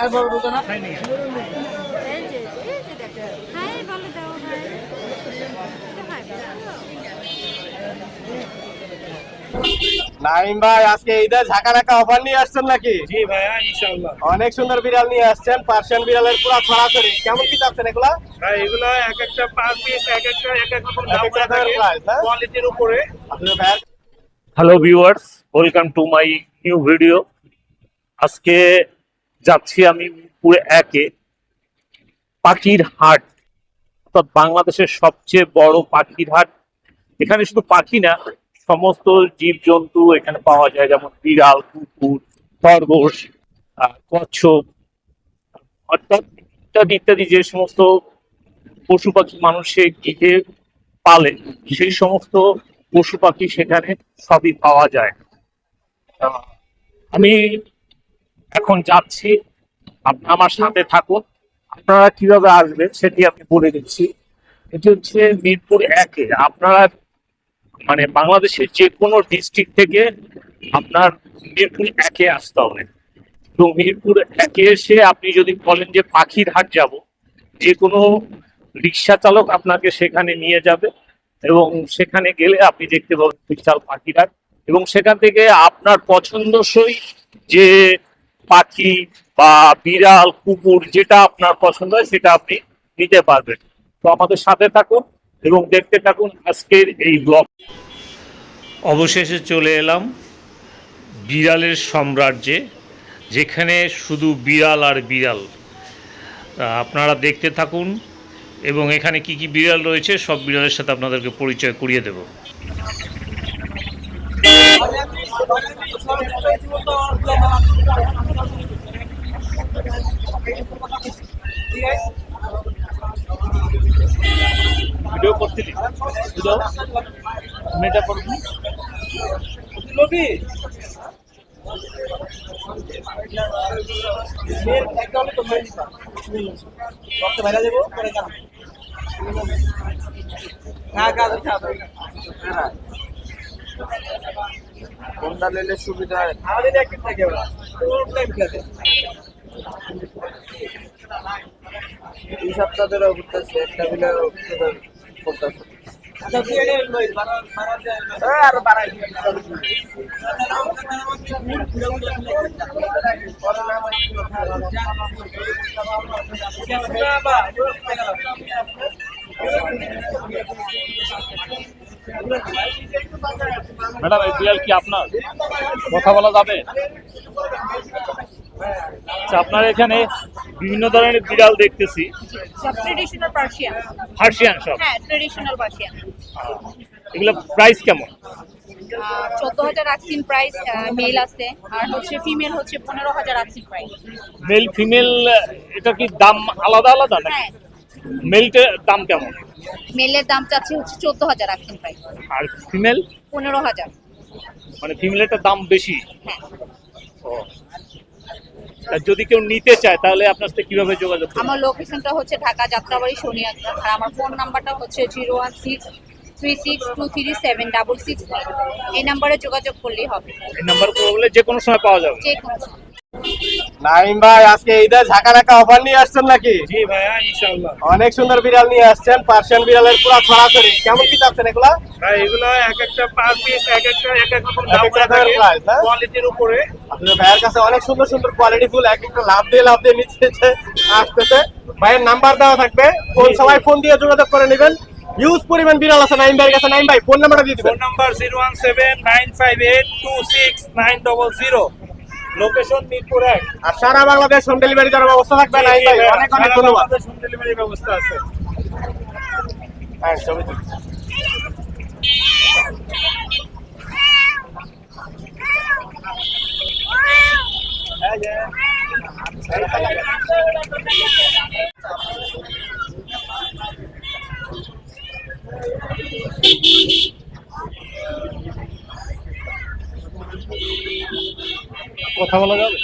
আর বড় ঢুকে না। নাইম ভাই আজকে ঈদের ঝাঁকা নাকা অফার নিয়ে আসছেন নাকি? জি ভাইয়া ইনশাআল্লাহ। অনেক সুন্দর বিড়াল নিয়ে আসছেন পার্সিয়ান বিড়ালের পুরো ছড়াছড়ি। কেমন কি চাচ্ছেন এগুলা? ভাই এগুলো এক একটা পার পিস এক একটা এক এক রকম দাম থাকে হ্যাঁ? কোয়ালিটির উপরে। Hello viewers welcome to my new video আজকে যাচ্ছি আমি পুরো একে। পাখির হাট, অর্থাৎ বাংলাদেশের সবচেয়ে বড় পাখির হাট। এখানে শুধু পাখি না, সমস্ত জীবজন্তু এখানে পাওয়া যায়, যেমন বিড়াল, কুকুর, খরগোশ কচ্ছপ, অর্থাৎ ইত্যাদি ইত্যাদি যে সমস্ত পশু পাখি মানুষের গৃহে পালে, সেই সমস্ত পশু পাখি সেখানে সবই পাওয়া যায়। আমি এখন যাচ্ছি। আপ- আমার সাথে থাকুন। আপনারা কীভাবে আসবেন সেটি আমি বলে দিচ্ছি। এটি হচ্ছে মিরপুর একে আপনারা মানে বাংলাদেশের যে কোনো ডিস্ট্রিক্ট থেকে আপনার মিরপুর একে আসতে হবে। তো মিরপুর একে এসে আপনি যদি বলেন যে পাখির হাট যাব যে কোনো রিক্সা চালক আপনাকে সেখানে নিয়ে যাবে এবং সেখানে গেলে আপনি দেখতে পাবেন বিশাল পাখির হাট এবং সেখান থেকে আপনার পছন্দসই যে পাখি বা বিড়াল, কুকুর যেটা আপনার পছন্দ হয় সেটা আপনি নিতে পারবেন। তো আমাদের সাথে থাকুন এবং দেখতে থাকুন আজকের এই ব্লগ অবশেষে চলে এলাম বিড়ালের সাম্রাজ্যে, যেখানে শুধু বিড়াল আর বিড়াল। আপনারা দেখতে থাকুন এবং এখানে কি কি বিড়াল রয়েছে সব বিড়ালের সাথে আপনাদেরকে পরিচয় করিয়ে দেব। ভিডিও করছিলি? মেয়েটা করবি লবি মেয়ের একটা হলে তো মেয়ে নিবা রক্ত কাজ আছে কোনটা নিলে সুবিধা হয়? এই সপ্তাহ ধরে ঘুরতেছে একটা মিলে করতেছে আর ম্যাডাম এই বিড়াল কি আপনার? কথা বলা যাবে? আচ্ছা আপনার এখানে বিভিন্ন ধরনের বিড়াল দেখতেছি। সব ট্রেডিশনাল পার্সিয়ান হার্সিয়ান সব? হ্যাঁ ট্রেডিশনাল পার্সিয়ান এগুলো প্রাইস কেমন? চোদ্দ হাজার প্রাইস মেল আছে। আর হচ্ছে ফিমেল হচ্ছে পনেরো হাজার প্রাইস মেল ফিমেল এটা কি দাম আলাদা আলাদা নাকি? হ্যাঁ। মেলটার দাম কেমন? মেলের দাম চাচ্ছে হচ্ছে চোদ্দ হাজার আকসিন প্রাইস আর ফিমেল? পনেরো হাজার। মানে ফিমেলটার দাম বেশি? হ্যাঁ। ও। তা যদি কেউ নিতে চায় তাহলে আপনার সাথে কীভাবে যোগাযোগ আমার লোকেশনটা হচ্ছে ঢাকা যাত্রাবাড়ি শনিয়াত্রা আর আমার ফোন নাম্বারটা হচ্ছে zero one six three six two three seven double six এই নাম্বারে যোগাযোগ করলেই হবে। এই নাম্বার বললে যে কোনো সময় পাওয়া যাবে। যে কোনো সময়। নাইম ভাই আজকে ঈদের ঝাঁকা নাকা অফার নিয়ে আসছেন নাকি? জি ভাইয়া ইনশাআল্লাহ। অনেক সুন্দর বিড়াল নিয়ে আসছেন পার্সিয়ান বিড়ালের পুরো ছড়াছড়ি। কেমন কি চাচ্ছেন এগুলা? ভাই এগুলো এক একটা পার পিস এক একটা এক এক রকম দাম একটা করে থাকে? কোয়ালিটির উপরে। আপনাদের ভাইয়ের কাছে অনেক সুন্দর সুন্দর কোয়ালিটি ফুল এক একটা লাভ দিয়ে লাভ দিয়ে নিচ্ছে আসতেছে। ভাইয়ের নাম্বার দেওয়া থাকবে। সময় ফোন দিয়ে যোগাযোগ করে নেবেন। ইউজ পরিমাণ বিড়াল আছে নাইম ভাইয়ের কাছে। নাইম ভাই ফোন নাম্বারটা দিয়ে ফোন দিবেন। Number zero one seven nine five eight two six nine double zero location Mirpur এক। আর সারা বাংলাদেশ হোম ডেলিভারি দেওয়ার ব্যবস্থা থাকবে না ভাই অনেক অনেক ধন্যবাদ। ডেলিভারি ব্যবস্থা আছে। হ্যাঁ ছবি তুলি। কথা বলা যাবে?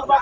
বা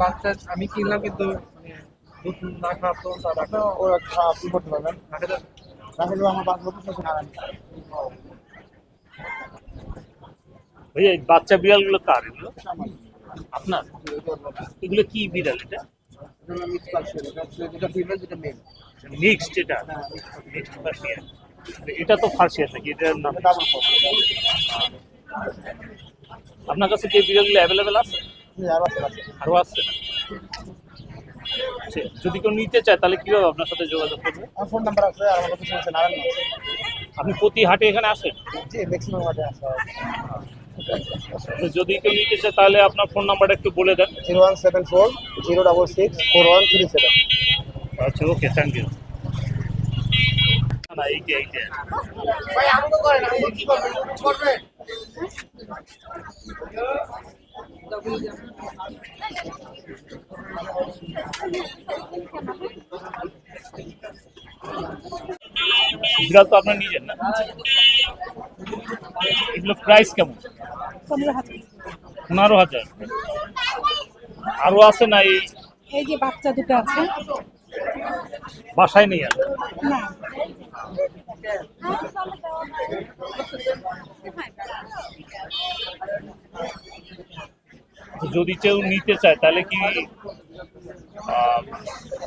বাচ্চা আমি কিনলাম কিন্তু দুধ না খাওয়ার তো তারা ওরা খাওয়া আপনি করতে পারবেন তাহলে আমার বাচ্চা করতে না ভাইয়া এই বাচ্চা বিড়ালগুলো কার এগুলো? আপনার? এগুলো কি বিড়াল এটা? মিক্সড এটা? মিক্সড পার্সিয়ান এটা তো ফার্সিয়ান নাকি? এটার নাম আপনার কাছে যে বিড়ালগুলো অ্যাভেলেবেল আছে? আর আছে আছে। আরও আছে যদি কেউ নিতে চায় তাহলে কীভাবে আপনার সাথে যোগাযোগ করবে? আমার ফোন নাম্বার আছে আর আমার কাছে আছে নারায়ণ আছে। আপনি প্রতি হাটে এখানে আসেন? জি ম্যাক্সিমাম আছে তো যদি কেউ নিতে চায় তাহলে আপনার ফোন নাম্বারটা একটু বলে দেন। Zero one seven four zero double six four one three seven. আচ্ছা ওকে থ্যাংক ইউ না এইটা এইটা ভাই করেন আমি কি করবেন? করবেন? বিড়াল তো আপনার নিজের না? এগুলো প্রাইস কেমন? পনেরো হাজার। আরও আছে না এই এই যে বাচ্চা দুটো আছে। বাসায় নেই আর? যদি কেউ নিতে চায় তাহলে কি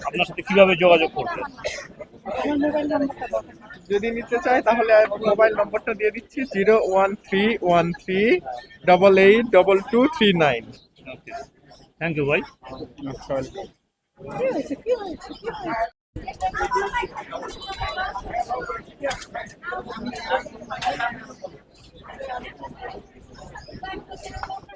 আপনার সাথে কীভাবে যোগাযোগ করবে? যদি নিতে চায় তাহলে মোবাইল নম্বরটা দিয়ে দিচ্ছি zero one three one three double eight double two three nine. Thank you ভাই।